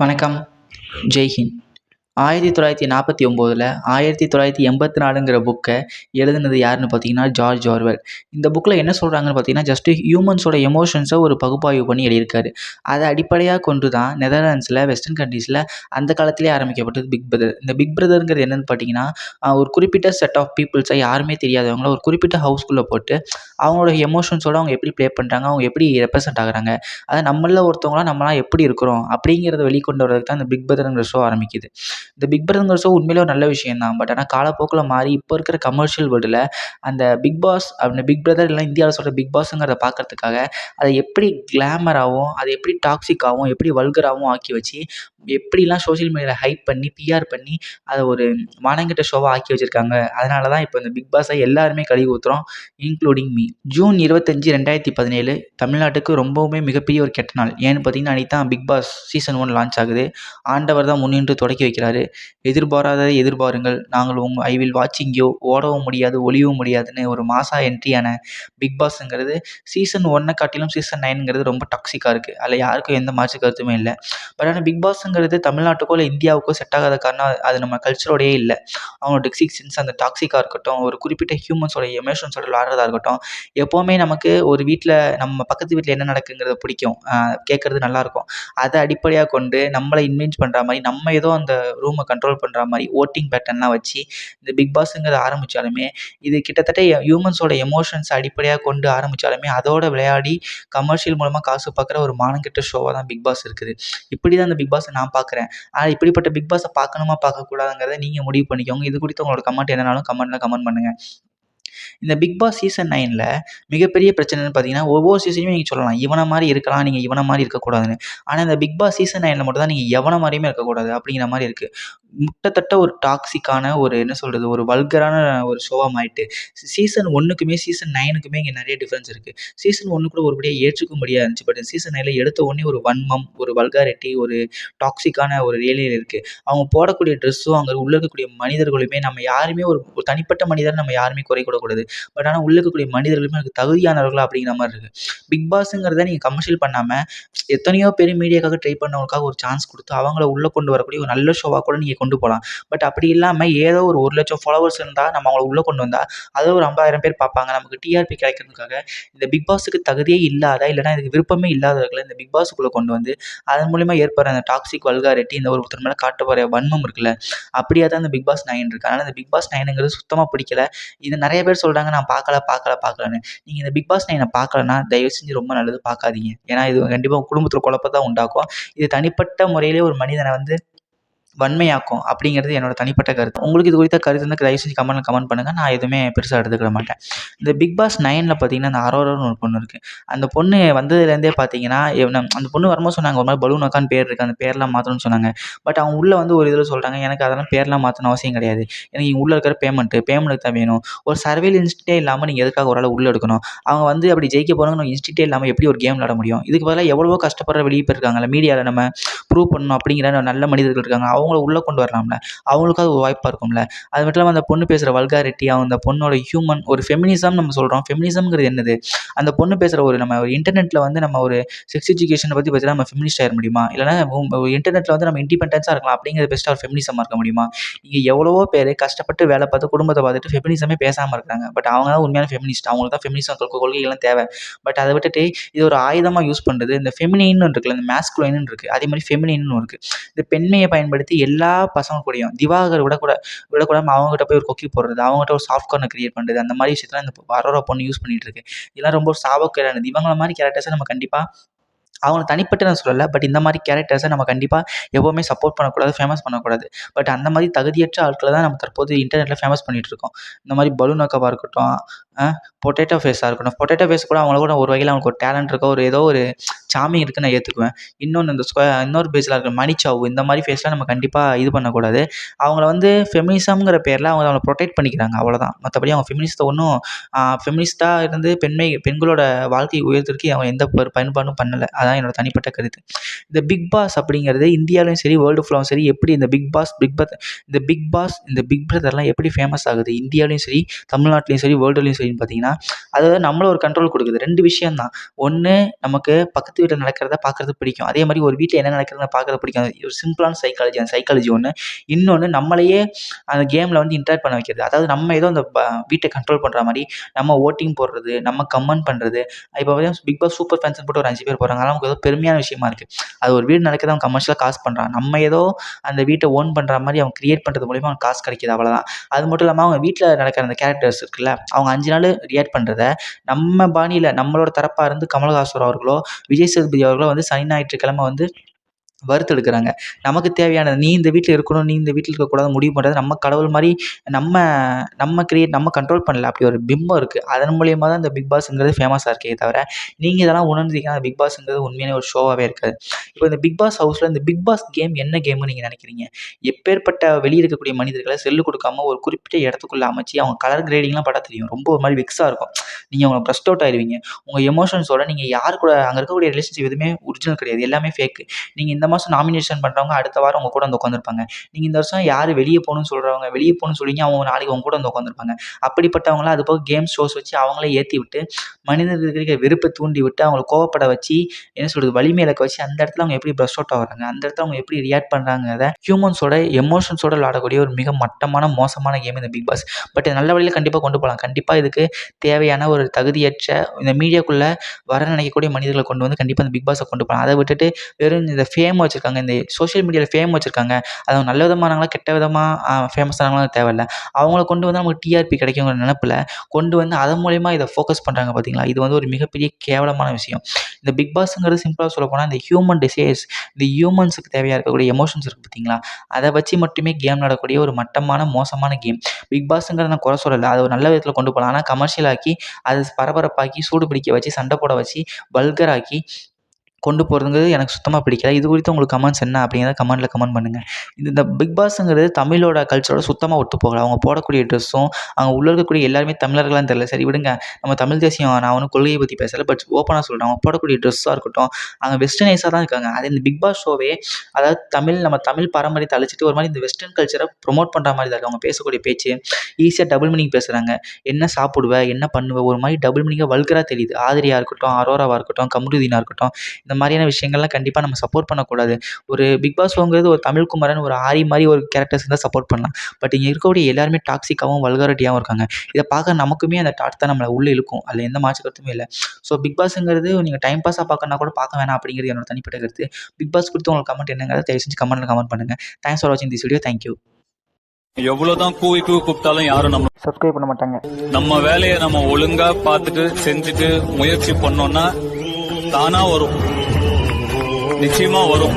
வணக்கம். ஜெய்ஹிந்த். ஆயிரத்தி தொள்ளாயிரத்தி நாற்பத்தி ஒம்போதில் ஆயிரத்தி தொள்ளாயிரத்தி எண்பத்தி நாலுங்கிற புக்கை எழுதுனது யாருன்னு பார்த்தீங்கன்னா ஜார்ஜ் ஆர்வெல். இந்த புக்கில் என்ன சொல்கிறாங்கன்னு பார்த்தீங்கன்னா ஜஸ்ட்டு ஹியூமன்ஸோட எமோஷன்ஸை ஒரு பகுப்பாய்வு பண்ணி எழுதியிருக்காரு. அதை அடிப்படையாக கொண்டு தான் நெதர்லாண்ட்ஸில் வெஸ்டர்ன் கண்ட்ரீஸில் அந்த காலத்திலே ஆரம்பிக்கப்பட்டது பிக் பிரதர் இந்த பிக் பிரதருங்கிறது என்னென்னு பார்த்தீங்கன்னா ஒரு குறிப்பிட்ட செட் ஆஃப் பீப்புள்ஸை யாருமே தெரியாதவங்கள ஒரு குறிப்பிட்ட ஹவுஸ்குள்ளே போட்டு அவங்களோட எமோஷன்ஸோட அவங்க எப்படி ப்ளே பண்ணுறாங்க அவங்க எப்படி ரெப்ரசன்ட் ஆகுறாங்க அதை நம்மளில் ஒருத்தவங்களாம் நம்மளாம் எப்படி இருக்கிறோம் அப்படிங்கிறத வெளிக்கொண்டு வரதுக்கு தான் இந்த பிக் பிரதருங்கிற ஷோ ஆரம்பிக்குது. இந்த பிக் பிரதர்ங்கிற ஷோ உண்மையிலே ஒரு நல்ல விஷயம் தான் பட் ஆனால் காலப்போக்கில் மாறி இப்போ இருக்கிற கமர்ஷியல் வேர்ல்டில் அந்த பிக் பாஸ் அப்படின்னு பிக் பிரதர் இல்லைனா இந்தியாவில் சொல்கிற பிக் பாஸுங்கிறத பார்க்கறதுக்காக அதை எப்படி கிளாமராகவும் அதை எப்படி டாக்ஸிக்காகவும் எப்படி வல்கராகவும் ஆக்கி வச்சு எப்படிலாம் சோஷியல் மீடியாவில் ஹைப் பண்ணி பிஆர் பண்ணி அதை ஒரு மானங்கிட்ட ஷோவாக ஆக்கி வச்சுருக்காங்க. அதனால தான் இப்போ இந்த பிக் பாஸை எல்லாருமே கழுவி ஊற்றுறோம் இன்க்ளூடிங் மீ ஜூன் இருபத்தஞ்சி ரெண்டாயிரத்தி பதினேழு தமிழ்நாட்டுக்கு ரொம்பவுமே மிகப்பெரிய ஒரு கெட்ட நாள். ஏன்னு பார்த்தீங்கன்னா அன்றைக்கி தான் Bigg Boss season one launch ஆகுது. ஆண்டவர் தான் முன்னின்று தொடக்கி வைக்கிறாரு. எதிர்பாராததை எதிர்பாருங்கள். நாங்கள் உங்கள் ஐ வில் வாட்சிங் யூ ஓடவும் முடியாது ஒளியவும் முடியாதுன்னு ஒரு மாசா என்ட்ரியான பிக் பாஸ்ங்கிறது சீசன் ஒன்னை காட்டிலும் சீசன் நைனுங்கிறது ரொம்ப டாக்ஸிக்காக இருக்குது அதில் யாருக்கும் எந்த மாற்று கருத்துமே இல்லை. பட் ஆனால் பிக் பாஸ்ங்கிறது தமிழ்நாட்டுக்கோ இல்லை இந்தியாவுக்கோ செட் ஆகாத காரணம் அது நம்ம கல்ச்சரோடையே இல்லை. அவங்களோட டெக்ஸிக் சென்ஸ் அந்த டாக்ஸிக்காக இருக்கட்டும் ஒரு குறிப்பிட்ட ஹியூமன்ஸோட எமோஷன்ஸோட விளாட்றதா இருக்கட்டும் எப்போவுமே நமக்கு ஒரு வீட்டில் நம்ம பக்கத்து வீட்டில் என்ன நடக்குங்கிறத பிடிக்கும். கேட்குறது நல்லாயிருக்கும் அதை அடிப்படையாக கொண்டு நம்மளை இன்ஃப்ளூயன்ஸ் பண்ணுற மாதிரி நம்ம ஏதோ அந்த ரூமை கண்ட்ரோல் பண்ணுற மாதிரி ஓட்டிங் பேட்டர்ன்லாம் வச்சு இந்த பிக் பாஸுங்கிறத ஆரம்பித்தாலுமே இது கிட்டத்தட்ட ஹியூமன்ஸோட எமோஷன்ஸ் அடிப்படையாக கொண்டு ஆரம்பித்தாலுமே அதோட விளையாடி கமர்ஷியல் மூலமாக காசு பார்க்குற ஒரு மானங்கிட்ட ஷோவாக தான் பிக் பாஸ் இருக்குது. இப்படி தான் இந்த பிக் பாஸை நான் பார்க்குறேன் ஆனால் இப்படிப்பட்ட பிக் பாஸை பார்க்கணுமா பார்க்கக்கூடாதுங்கிறத நீங்கள் முடிவு பண்ணிக்கோங்க. இது குறித்து உங்களோட கமெண்ட் என்னன்னாலும் கமெண்ட்டில் கமெண்ட் பண்ணுங்கள் இந்த பிக் பாஸ் சீசன் நைனில் மிகப்பெரிய பிரச்சனைன்னு பார்த்தீங்கன்னா ஒவ்வொரு சீசனையும் நீங்கள் சொல்லலாம். இவனை மாதிரி இருக்கலாம் நீங்கள் இவனை மாதிரி இருக்கக்கூடாதுன்னு. ஆனால் இந்த பிக் பாஸ் சீசன் நைனில் மட்டும் தான் நீங்கள் எவனை மாதிரியுமே இருக்கக்கூடாது அப்படிங்கிற மாதிரி இருக்குது முட்டத்தட்ட ஒரு டாக்ஸிக்கான ஒரு என்ன சொல்கிறது ஒரு வல்கரான ஒரு ஷோவாக மாறிட்டு சீசன் ஒன்றுக்குமே சீசன் நைனுக்குமே இங்கே நிறைய டிஃப்ரென்ஸ் இருக்குது சீசன் ஒன்று கூட ஒருபடியாக ஏற்றுக்க முடியாது இருந்துச்சு பட் சீசன் நைனில் எடுத்த உடனே ஒரு வன்மம் ஒரு வல்காரிட்டி ஒரு டாக்ஸிக்கான ஒரு ரியலில் இருக்குது அவங்க போடக்கூடிய ட்ரெஸ்ஸும் அங்கே உள்ள இருக்கக்கூடிய மனிதர்களுமே நம்ம யாருமே ஒரு ஒரு தனிப்பட்ட மனிதர் நம்ம யாருமே குறை கூடக்கூடாது பட் ஆனால் உள்ள இருக்கக்கூடிய மனிதர்களுமே எனக்கு தகுதியானவர்களா அப்படிங்கிற மாதிரி இருக்குது பிக் பாஸுங்கிறத நீங்கள் கமர்ஷியல் பண்ணாமல் எத்தனையோ பேர் மீடியாக்காக ட்ரை பண்ணவங்களுக்காக ஒரு சான்ஸ் கொடுத்து அவங்கள உள்ளே கொண்டு வரக்கூடிய ஒரு நல்ல ஷோவாக கூட நீங்கள் கொண்டு போகலாம் பட் அப்படி இல்லாமல் ஏதோ ஒரு ஒரு லட்சம் ஃபாலோவர்ஸ் இருந்தால் நம்ம அவங்கள உள்ளே கொண்டு வந்தால் அதை ஒரு ஐம்பதாயிரம் பேர் பார்ப்பாங்க. நமக்கு டிஆர்பி கிடைக்கிறதுக்காக இந்த பிக் பாஸுக்கு தகுதியே இல்லாத இல்லைனா இதுக்கு விருப்பமே இல்லாதவர்களை இந்த பிக் பாஸுக்குள்ளே கொண்டு வந்து அதன் மூலிமா ஏற்படுற அந்த டாக்ஸிக் வல்காரிட்டி இந்த ஒருத்தர் மேலே காட்டப்படுற வன்மம் இருக்குல்ல அப்படியே தான் இந்த பிக் பாஸ் நைன் இருக்குது அதனால் இந்த பிக் பாஸ் நைனுங்கிறது சுத்தமாக பிடிக்கல. இது நிறைய பேர் சொல்கிறாங்க நான் பார்க்கல பார்க்கல பார்க்கலன்னு. நீங்கள் இந்த பிக் பாஸ் நைனை பார்க்கலன்னா தயவு செஞ்சு ரொம்ப நல்லது பார்க்காதீங்க. ஏன்னா இது கண்டிப்பாக குடும்பத்தில் குழப்பத்தான் உண்டாக்கும். இது தனிப்பட்ட முறையிலே ஒரு மனிதனை வந்து வன்மையாக்கும் அப்படிங்கிறது என்னோட தனிப்பட்ட கருத்து. உங்களுக்கு இது குறித்த கருத்து இருந்தால் தயவு செஞ்சு கமெண்ட்டில் கமெண்ட் பண்ணுங்கள் நான் எதுவுமே பெருசாக எடுத்துக்கிட மாட்டேன். இந்த பிக் பாஸ் நைனில் பார்த்தீங்கன்னா அந்த அரோரோன்னு ஒரு பொண்ணு இருக்குது அந்த பொண்ணு வந்ததுலேருந்தே பார்த்தீங்கன்னா அந்த பொண்ணு வரும்போது சொன்னாங்க ஒரு மாதிரி பலூன் அக்கான்னு பேர் இருக்குது அந்த பேர்லாம் மாற்றணும்னு சொன்னாங்க. பட் அவங்க உள்ளே வந்து ஒரு இதில் சொல்கிறாங்க எனக்கு அதெல்லாம் பேர்லாம் மாற்றணும் அவசியம் கிடையாது. எனக்கு இங்கே உள்ளே இருக்கிற பேமெண்ட்டு பேமெண்ட்டுக்கு தான் வேணும். ஒரு சர்வேல் இன்ஸ்டிட்டே இல்லாமல் நீங்கள் எதுக்காக ஒரு ஆள் உள்ளே எடுக்கணும்? அவங்க வந்து அப்படி ஜெயிக்க போகிறாங்க இன்ஸ்டிட்டே இல்லாமல் எப்படி ஒரு கேம் விளாட முடியும்? இதுக்கு பதிலாக எவ்வளோ கஷ்டப்படுற வெளியே பேர் மீடியாவில் நம்ம ப்ரூவ் பண்ணணும் அப்படிங்கிற நல்ல மனிதர்கள் இருக்காங்க. அவங்கள உள்ளே கொண்டு வரலாம்ல. அவங்களுக்காவது ஒரு வாய்ப்பாக இருக்கும்ல. அது மட்டும் இல்லாமல் அந்த பொண்ணு பேசுகிற வல்காரிட்டி அந்த பொண்ணோட ஹியூமன் ஒரு ஃபெமினிசம் நம்ம சொல்கிறோம் ஃபெமினிசம்ங்கிறது என்னது? அந்த பொண்ணு பேசுகிற ஒரு நம்ம ஒரு இன்டர்நெட்டில் வந்து நம்ம ஒரு செக்ஸ் எஜுகேஷனை பற்றி பார்த்தீங்கன்னா நம்ம ஃபெமினிஸ்ட் ஆயிட முடியுமா? இல்லைனா இன்டர்நெட்டில் வந்து நம்ம இண்டிபெண்டன்ஸாக இருக்கலாம். அப்படிங்கிறது பெஸ்ட்டாக ஒரு ஃபெமினிசமாக இருக்க முடியுமா? இங்கே எவ்வளவோ பேர் கஷ்டப்பட்டு வேலை பார்த்து குடும்பத்தை பார்த்துட்டு ஃபெமினிசமே பேசாமல் இருக்காங்க. பட் அவங்க தான் உண்மையான ஃபெமினிஸ்ட் அவங்களுக்கு தான் ஃபெமினிசம் கொள்கைகள்லாம் தேவை. பட் அதை விட்டுட்டு இது ஒரு ஆயுதமாக யூஸ் பண்ணுறது இந்த ஃபெமினின்னு இருக்குல்ல இந்த மேஸ்குலைன்னு இருக்குது அதே மாதிரி ஃபெமினின்னு இருக்குது இந்த பெண்மையை பயன்படுத்தி எல்லா பசங்க கூடயும் திவாகர் விட கூட விடக்கூடாமல் அவங்ககிட்ட போய் ஒரு கொக்கி போடுறது அவங்ககிட்ட ஒரு சாஃப்ட் கார்னர் கிரியேட் பண்ணுறது அந்த மாதிரி விஷயத்தெலாம் இந்த வர பொண்ணு யூஸ் பண்ணிகிட்டு இருக்கு. இதெல்லாம் ரொம்ப சாபக்கேடானது. இவங்கள மாதிரி கேரக்டர்ஸை நம்ம கண்டிப்பாக அவங்கள தனிப்பட்டு நான் சொல்லலை பட் இந்த மாதிரி கேரக்டர்ஸை நம்ம கண்டிப்பாக எப்போவுமே சப்போர்ட் பண்ணக்கூடாது ஃபேமஸ் பண்ணக்கூடாது. பட் அந்த மாதிரி தகுதியற்ற ஆட்களை தான் நம்ம தற்போது இன்டர்நெட்டில் ஃபேமஸ் பண்ணிகிட்டு இருக்கோம். இந்த மாதிரி பலூன் அக்காவாக இருக்கட்டும் பொட்டேட்டோ ஃபேஸாக இருக்கட்டும். பொட்டேட்டோ ஃபேஸ் கூட அவங்கள கூட ஒரு வகையில் அவங்களுக்கு ஒரு டேலண்ட் இருக்கோ ஒரு ஏதோ ஒரு சாமிங் இருக்குன்னு நான் ஏற்றுக்குவேன் இன்னொன்று இந்த ஸ்கொய இன்னொரு பேஸில் இருக்கிற மணிச்சாவு இந்த மாதிரி ஃபேஸ்லாம் நம்ம கண்டிப்பாக இது பண்ணக்கூடாது. அவங்கள வந்து ஃபெமினிசம்ங்கிற பேரில் அவங்க அவங்கள ப்ரொடெக்ட் பண்ணிக்கிறாங்க அவ்வளோதான் மற்றபடி அவங்க ஃபெமினிஸ்ட்டை ஒன்றும் ஃபெமினிஸ்ட்டாக இருந்து பெண்மை பெண்களோட வாழ்க்கையை உயர்த்திற்கு அவங்க எந்த ஒரு பயன்பாடும் பண்ணலை. அது அதான் என்னோட தனிப்பட்ட கருத்து. இந்த பிக் பாஸ் அப்படிங்கிறது இந்தியாவிலும் சரி வேர்ல்டு ஃபுல்லாகவும் சரி எப்படி இந்த பிக் பாஸ் பிக் பத் இந்த பிக் பாஸ் இந்த பிக் பிரதர்லாம் எப்படி ஃபேமஸ் ஆகுது? இந்தியாவிலையும் சரி தமிழ்நாட்டிலையும் சரி வேர்ல்டுலையும் சரின்னு பார்த்தீங்கன்னா அதாவது நம்மள ஒரு கண்ட்ரோல் கொடுக்குது. ரெண்டு விஷயம் தான். ஒன்று நமக்கு பக்கத்து வீட்டில் நடக்கிறத பார்க்குறது பிடிக்கும். அதே மாதிரி ஒரு வீட்டில் என்ன நடக்கிறத பார்க்குறது பிடிக்கும். ஒரு சிம்பிளான சைக்காலஜி அந்த சைக்காலஜி ஒன்று இன்னொன்று நம்மளையே அந்த கேமில் வந்து இன்டராக்ட் பண்ண வைக்கிறது. அதாவது நம்ம ஏதோ அந்த வீட்டை கண்ட்ரோல் பண்ணுற மாதிரி நம்ம ஓட்டிங் போடுறது நம்ம கமெண்ட் பண்ணுறது இப்போ பார்த்தீங்கன்னா பிக் பாஸ் சூப்பர் ஃபேன்ஸ் போட்டு ஒரு அஞ்சு பேர் போகிறாங்க அதெல்லாம் நமக்கு ஏதோ பெருமையான விஷயமா இருக்குது அது ஒரு வீடு நடக்குது அவன் கமர்ஷியலாக காசு பண்ணுறான் நம்ம ஏதோ அந்த வீட்டை ஓன் பண்ணுற மாதிரி அவன் கிரியேட் பண்ணுறது மூலிமா அவனுக்கு காசு கிடைக்கிது அவ்வளோதான் அது மட்டும் இல்லாமல் அவங்க வீட்டில் நடக்கிற அந்த கேரக்டர்ஸ் இருக்குல்ல அவங்க அஞ்சு நாள் ரியாக்ட் பண்ணுறத நம்ம பாணியில் நம்மளோட தரப்பாக இருந்து கமலஹாசன் அவர்களோ விஜய் சேதுபதி அவர்களோ வந்து சனி ஞாயிற்றுக்கிழமை வந்து வறுத்தெடுக்கிறாங்க. நமக்கு தேவையானது நீ இந்த வீட்டில் இருக்கணும் நீ இந்த வீட்டில் இருக்கக்கூடாது முடிவு பண்ணுறது நம்ம கடவுள் மாதிரி நம்ம நம்ம கிரியேட் நம்ம கண்ட்ரோல் பண்ணல. அப்படி ஒரு பிம்பம் இருக்குது அதன் மூலியமாக தான் இந்த பிக் பாஸ்ங்கிறது ஃபேமஸாக இருக்கே தவிர நீங்கள் இதெல்லாம் உணர்ந்தீங்கன்னா பிக் பாஸ்ங்கிறது உண்மையான ஒரு ஷோவாகவே இருக்காது. இப்போ இந்த பிக் பாஸ் ஹவுஸில் இந்த பிக் பாஸ் கேம் என்ன கேம்னு நீங்கள் நினைக்கிறீங்க? எப்பேற்பட்ட வெளியே இருக்கக்கூடிய மனிதர்களை செல்லு கொடுக்காம ஒரு குறிப்பிட்ட இடத்துக்குள்ளே அமைச்சு அவங்க கலர் கிரேடிங்லாம் பட தெரியும். ரொம்ப ஒரு மாதிரி விக்ஸாக இருக்கும். நீங்கள் அவங்க ப்ரெஸ்ட் அவுட் ஆயிடுவீங்க உங்கள் எமோஷன்ஸோட நீங்கள் யார் கூட அங்கே இருக்கக்கூடிய ரிலேஷன்ஷிப் எதுவுமே ஒரிஜினல் கிடையாது. எல்லாமே ஃபேக்கு நீங்கள் இந்த மாதம் நாமினேஷன் பண்ணுறவங்க அடுத்த வாரம் உங்கள் கூட வந்து உட்காந்துருப்பாங்க நீங்கள் இந்த வருஷம் யார் வெளியே போகணும்னு சொல்கிறவங்க வெளியே போகணும்னு சொல்லிங்க அவங்க நாளைக்கு உங்க கூட வந்து உட்காந்துருப்பாங்க அப்படிப்பட்டவங்களாம் அது போக கேம் ஷோஸ் வச்சு அவங்களே ஏற்றி விட்டு மனிதர்களுக்கு வெறுப்பை தூண்டி விட்டு அவங்கள கோவப்பட வச்சு என்ன சொல்கிறது வலிமை இழக்க வச்சு அந்த இடத்துல அவங்க எப்படி ப்ரஷ் அவுட் ஆகுறாங்க அந்த இடத்துல அவங்க எப்படி ரியாக்ட் பண்ணுறாங்கிறத ஹியூமன்ஸோட எமோஷன்ஸோட விளாடக்கூடிய ஒரு மிக மட்டமான மோசமான கேம் இந்த பிக் பாஸ் பட் நல்ல வழியில் கண்டிப்பாக கொண்டு போகலாம் கண்டிப்பாக இதுக்கு தேவையான ஒரு தகுதியற்ற இந்த மீடியாக்குள்ளே வர நினைக்கக்கூடிய மனிதர்களை கொண்டு வந்து கண்டிப்பாக இந்த பிக் பாஸை கொண்டு போகலாம் அதை விட்டுட்டு வெறும் இந்த ஃபேம் வச்சுருக்காங்க. இந்த சோஷியல் மீடியாவில் ஃபேம் வச்சுருக்காங்க. அது நல்ல விதமானாங்களா கெட்ட விதமாக ஃபேமஸ் ஆனவங்களாம் தேவையில்ல. அவங்கள கொண்டு வந்து நமக்கு டிஆர்பி கிடைக்குங்கிற நினப்பில் கொண்டு வந்து அதன் மூலயமா இதை ஃபோக்கஸ் பண்ணுறாங்க பார்த்தீங்களா இது வந்து ஒரு மிகப்பெரிய கேவலமான விஷயம். இந்த பிக் பாஸ்ங்கிறது சிம்பிளாக சொல்ல போனால் இந்த ஹியூமன் டிசைஸ் இந்த ஹியூமன்ஸுக்கு தேவையாக இருக்கக்கூடிய எமோஷன்ஸ் இருக்குது பார்த்தீங்களா அதை வச்சு மட்டுமே கேம் நடக்கூடிய ஒரு மட்டமான மோசமான கேம் பிக் பாஸ்ங்கிறத நான் குறை சொல்லலை. அதை ஒரு நல்ல விதத்தில் கொண்டு போகலாம் ஆனால் கமர்ஷியலாக்கி அது பரபரப்பாக்கி சூடு பிடிக்க வச்சு சண்டை போட வச்சு பல்கராக்கி கொண்டு போகிறதுங்கிறது எனக்கு சுத்தமாக பிடிக்கல. இது குறித்து உங்களுக்கு கமெண்ட்ஸ் என்ன அப்படிங்கிறத கமெண்ட்டில் கமெண்ட் பண்ணுங்கள் இது இந்த பிக் பாஸ்ங்கிறது தமிழோட கல்ச்சரோட சுத்தமாக ஒத்து போகல. அவங்க போடக்கூடிய ட்ரெஸ்ஸும் அங்கே உள்ள இருக்கக்கூடிய எல்லாருமே தமிழர்களான்னு தெரியல. சரி விடுங்க. நம்ம தமிழ் தேசியம் நான் ஒன்றும் கொள்கையை பற்றி பேசலை. பட் ஓப்பனாக சொல்கிறேன் அவங்க போடக்கூடிய ட்ரெஸ்ஸாக இருக்கட்டும் அங்கே வெஸ்டர்னைஸாக தான் இருக்காங்க. அது இந்த பிக் பாஸ் ஷோவே அதாவது தமிழ் நம்ம தமிழ் பாரம்பரியத்தை அழிச்சிட்டு ஒரு மாதிரி இந்த வெஸ்டர்ன் கல்ச்சரை ப்ரொமோட் பண்ணுற மாதிரி தான் இருக்குது அவங்க பேசக்கூடிய பேச்சு ஈஸியாக டபுள் மீனிங் பேசுகிறாங்க என்ன சாப்பிடுவேன் என்ன பண்ணுவேன் ஒரு மாதிரி டபுள் மீனிங்காக வல்கராக தெரியுது. ஆதிரியாக இருக்கட்டும் அரோராவாக இருக்கட்டும் கமருதீனாக இருக்கட்டும். இந்த மாதிரியான விஷயங்கள்லாம் கண்டிப்பாக நம்ம சப்போர்ட் பண்ணக்கூடாது. ஒரு பிக் பாஸ் ஷோங்கிறது ஒரு தமிழ் குமரன் ஒரு ஆரி மாதிரி ஒரு கேரக்டர்ஸ் இருந்தால் சப்போர்ட் பண்ணலாம். பட் இங்கே இருக்கக்கூடிய எல்லாருமே டாக்ஸிக்காகவும் வல்காரிட்டியாகவும் இருக்காங்க. இதை பார்க்க நமக்குமே அந்த தாட் தான் நம்மளை உள்ளே இழுக்கும். அதில் எந்த மாற்று கருத்துமே இல்லை. ஸோ பிக் பாஸ்ங்கிறது நீங்கள் டைம் பாஸாக பார்க்கணுன்னா கூட பார்க்க வேணாம் அப்படிங்கிறது என்னோட தனிப்பட்ட கருத்து. பிக் பாஸ் குறித்து உங்களுக்கு கமெண்ட் என்னங்கிறத தயவு செஞ்சு கமெண்ட்டில் கமெண்ட் பண்ணுங்கள் தேங்க்ஸ் ஃபார் வாட்சிங் திஸ் வீடியோ தேங்க்யூ எவ்வளவுதான் கூவி கூவி கூப்பிட்டாலும் யாரும் நம்ம சப்ஸ்கிரைப் பண்ண மாட்டாங்க. நம்ம வேலையை நம்ம ஒழுங்கா பார்த்துட்டு செஞ்சுட்டு முயற்சி பண்ணோம்னா தானா வரும். நிச்சயமா வரும்.